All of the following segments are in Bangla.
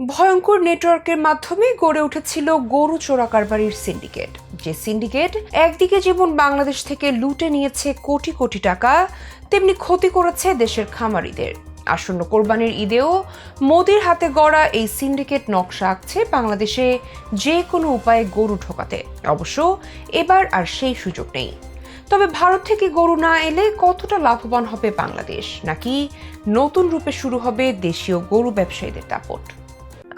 ভয়ঙ্কর নেটওয়ার্কের মাধ্যমে গড়ে উঠেছিল গরু চোরা কারবারির সিন্ডিকেট। যে সিন্ডিকেট একদিকে যেমন বাংলাদেশ থেকে লুটে নিয়েছে কোটি কোটি টাকা, তেমনি ক্ষতি করেছে দেশের খামারিদের। আসন্ন কোরবানির ঈদেও মোদির হাতে গড়া এই সিন্ডিকেট নকশা আঁকছে বাংলাদেশে যে কোনো উপায়ে গরু ঢোকাতে অবশ্য এবার আর সেই সুযোগ নেই। তবে ভারত থেকে গরু না এলে কতটা লাভবান হবে বাংলাদেশ? নাকি নতুন রূপে শুরু হবে দেশীয় গরু ব্যবসায়ীদের দাপট?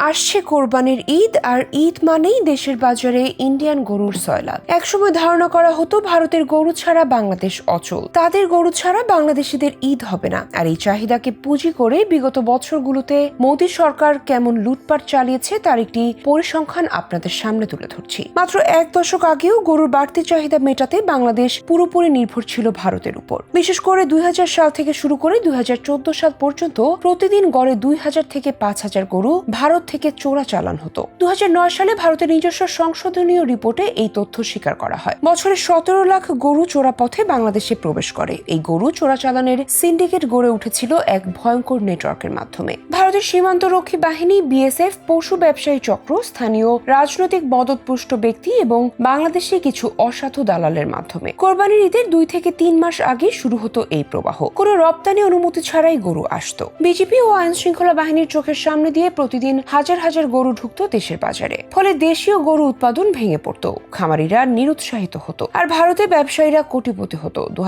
আসছে কোরবানির ঈদ, আর ঈদ মানেই দেশের বাজারে ইন্ডিয়ান গরুর সয়লাভ একসময় ধারণা করা হতো ভারতের গরু ছাড়া বাংলাদেশ অচল। তাদের গরু ছাড়া বাংলাদেশিদের ঈদ হবে না। আর এই চাহিদাকে পুঁজি করে বিগত বছরগুলোতে মোদী সরকার কেমন লুটপাট চালিয়েছে তার একটি পরিসংখ্যান আপনাদের সামনে তুলে ধরছি। মাত্র এক দশক আগেও গরুর বাড়তি চাহিদা মেটাতে বাংলাদেশ পুরোপুরি নির্ভর ছিল ভারতের উপর। বিশেষ করে দুই সাল থেকে শুরু করে দুই হাজার চোদ্দ সাল পর্যন্ত প্রতিদিন গড়ে দুই হাজার থেকে পাঁচ হাজার গরু ভারত থেকে চোরা চালান হতো। দু হাজার নয় সালে ভারতের নিজস্ব সংশোধনীয় রিপোর্টে এই তথ্য স্বীকার করা হয়। বছরে সতেরো লাখ গরু চোরা পথে বাংলাদেশে প্রবেশ করে। এই গরু চোরাচালানের সিন্ডিকেট গড়ে উঠেছিল এক ভয়ঙ্কর নেটওয়ার্কের মাধ্যমে। ভারতের সীমান্তরক্ষী বাহিনী, বিএসএফ, পশু ব্যবসায়ী চক্র, স্থানীয় রাজনৈতিক মদতপুষ্ট ব্যক্তি এবং বাংলাদেশে কিছু অসাধু দালালের মাধ্যমে। কোরবানির ঈদের দুই থেকে তিন মাস আগে শুরু হতো এই প্রবাহ। কোনো রপ্তানি অনুমতি ছাড়াই গরু আসতো। বিজেপি ও আইন শৃঙ্খলা বাহিনীর চোখের সামনে দিয়ে প্রতিদিন হাজার হাজার গরু ঢুকতো দেশের বাজারে। ফলে দেশীয় গরু উৎপাদন ভেঙে পড়তো। খামারিরা নিরুৎসাহিত হতো। আর ভারতে ব্যবসায়ীরা কোটিপতি হতো। দু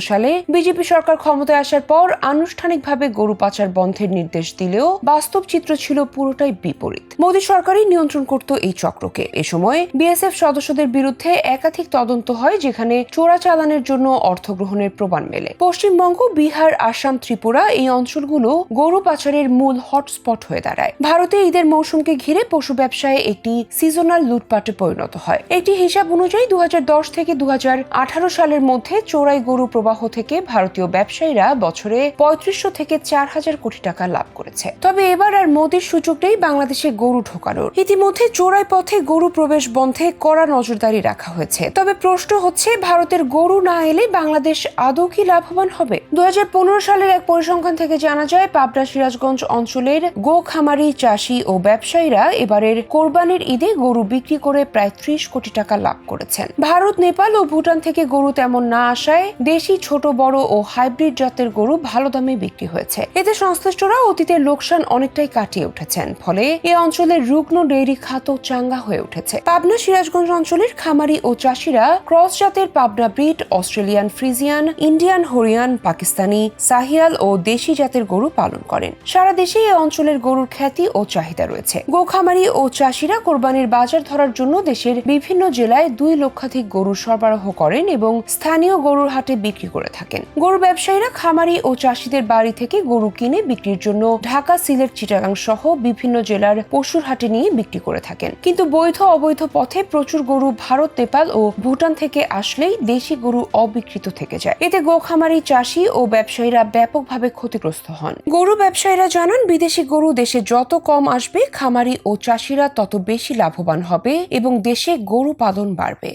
সালে বিজেপি সরকার ক্ষমতায় আসার পর আনুষ্ঠানিকভাবে গরু পাচার বন্ধের নির্দেশ দিলেও বাস্তব চিত্র ছিল পুরোটাই বিপরীত। মোদী সরকারই নিয়ন্ত্রণ করত এই চক্রকে। এ সময় বিএসএফ সদস্যদের বিরুদ্ধে একাধিক তদন্ত হয়, যেখানে চোরা চালানের জন্য অর্থ গ্রহণের প্রমাণ মেলে। পশ্চিমবঙ্গ, বিহার, আসাম, ত্রিপুরা এই অঞ্চলগুলো গরু পাচারের মূল হটস্পট হয়ে দাঁড়ায়। ভারতে ঈদের মৌসুমকে ঘিরে পশু ব্যবসায় একটি সিজনাল লুটপাটে পরিণত হয়। একটি হিসাব অনুযায়ী দুহাজার দশ থেকে দুহাজার আঠারো সালের মধ্যে চোরাই গরু প্রবাহ থেকে ভারতীয় ব্যবসায়ীরা বছরে পঁয়ত্রিশশো থেকে চার হাজার কোটি টাকা লাভ করেছে। তবে এবার আর মোদীর সুযোগ নেই বাংলাদেশে গরু ঢোকানোর। ইতিমধ্যে চোরাই পথে গরু প্রবেশ বন্ধে কড়া নজরদারি রাখা হয়েছে। তবে প্রশ্ন হচ্ছে, ভারতের গরু না এলে বাংলাদেশ আদৌ কি লাভবান হবে? দু হাজার পনেরো সালের এক পরিসংখ্যান থেকে জানা যায়, পাবনা সিরাজগঞ্জ অঞ্চলের গো খামারি চাষি ও ব্যবসায়ীরা এবারের কোরবানির ঈদে গরু বিক্রি করে প্রায় ত্রিশ কোটি টাকা লাভ করেছেন। ভারত, নেপাল ও ভুটান থেকে গরু তেমন না আসায় দেশি, ছোট, বড় ও হাইব্রিড জাতের গরু ভালো দামে বিক্রি হয়েছে। এতে সংশ্লিষ্টরা অতীতের লোকসান অনেকটাই কাটিয়ে উঠেছেন, ফলে এ অঞ্চলের রুগ্ন, ডেইরি খাত চাঙ্গা হয়ে উঠেছে। পাবনা, সিরাজগঞ্জ অঞ্চলের খামারি ও চাষিরা ক্রস জাতের Pabna breed, Australian Friesian, Indian Hariana, Pakistani, Sahiwal ও দেশি জাতের গরু পালন করেন। সারা দেশে এই অঞ্চলের গরুর খ্যাতি ও চাহিদা রয়েছে। গোখামারি ও চাষিরা কোরবানির বাজার ধরার জন্য দেশের বিভিন্ন জেলায় দুই লক্ষাধিক গরু সরবরাহ করেন এবং স্থানীয় গরুর হাটে বিক্রি করে থাকেন। গরু ব্যবসায়ীরা খামারি ও চাষিদের বাড়ি থেকে গরু কিনে বিক্রির জন্য ঢাকা, সিলেট, চিটাগাং সহ বিভিন্ন জেলার পশুর হাটে নিয়ে বিক্রি করে থাকেন। কিন্তু বৈধ, অবৈধ পথে প্রচুর গরু ভারত, নেপাল ও ভুটান থেকে আসলেই দেশি গরু অবিকৃত থেকে যায়। এতে গোখামারি চাষি ও ব্যবসায়ীরা ব্যাপকভাবে ক্ষতিগ্রস্ত হন। গরু ব্যবসায়ীরা জানান, বিদেশি গরু দেশে যত কম আসবে খামারি ও চাষিরা তত বেশি লাভবান হবে এবং দেশে গরু পালন বাড়বে।